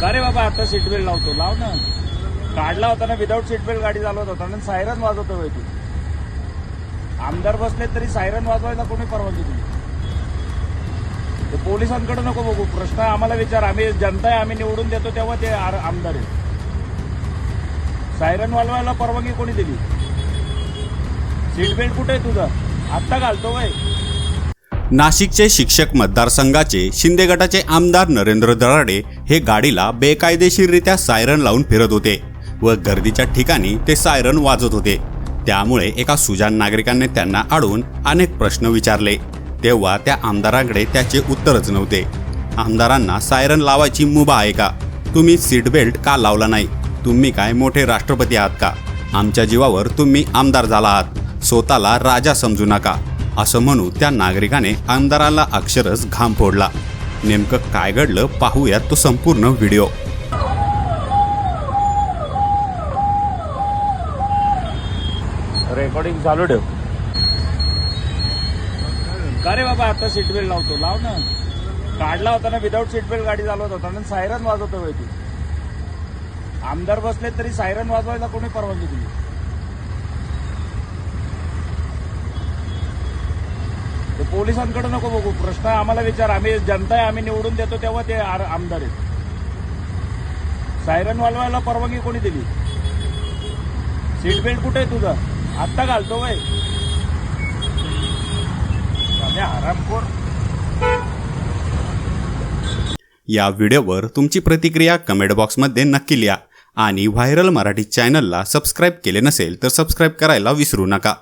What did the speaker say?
का रे बाबा आता सीट बेल्ट लावतो? लाव ना. काढला होता ना विदाऊट सीट बेल्ट गाडी चालवत होता आणि सायरन वाजवतो होय तू. आमदार बसले तरी सायरन वाजवायला कोणी परवानगी दिली ते पोलिसांकडे नको बघू. प्रश्न आम्हाला विचार. आम्ही जनता आहे आम्ही निवडून देतो तेव्हा ते आर- आमदार आहे सायरन वाजवायला परवानगी कोणी दिली? सीट बेल्ट कुठे आहे तुझं? आत्ता घालतो वय नाशिकचे शिक्षक मतदारसंघाचे शिंदे गटाचे आमदार नरेंद्र दराडे हे गाडीला बेकायदेशीररित्या सायरन लावून फिरत होते व गर्दीच्या ठिकाणी ते सायरन वाजत होते. त्यामुळे एका सुजान नागरिकांनी त्यांना आडून अनेक प्रश्न विचारले. तेव्हा त्या आमदारांकडे त्याचे उत्तरच नव्हते. आमदारांना सायरन लावायची मुभा आहे का? तुम्ही सीट बेल्ट का लावला नाही? तुम्ही काय मोठे राष्ट्रपती आहात का? आमच्या जीवावर तुम्ही आमदार झाला आहात. स्वतःला राजा समजू नका. असं म्हणू त्या नागरिकाने आमदाराला अक्षरच घाम फोडला. नेमकं काय घडलं पाहूयात तो संपूर्ण व्हिडिओ. रेकॉर्डिंग चालू ठेव. का रे बाबा आता सीट बेल्ट लावतो? लाव ना. काढला होता ना विदाऊट सीट बेल्ट गाडी चालवत होता. आणि सायरन वाजवतो तू. आमदार बसले तरी सायरन वाजवायला कोणी परवानगी दिली? पोलिसांकडे नको बघू. प्रश्न आम्हाला विचार. आम्ही जनता आहे आम्ही निवडून देतो तेव्हा ते आमदार आहेत. सायरन वालवायला परवानगी कोणी दिली? सीट बेल्ट कुठे आहे तुझं? आत्ता घालतो वय. साध्या हरामखोर या व्हिडिओवर तुमची प्रतिक्रिया कमेंट बॉक्समध्ये नक्की लिहा. आणि व्हायरल मराठी चॅनलला सबस्क्राईब केले नसेल तर सबस्क्राईब करायला विसरू नका.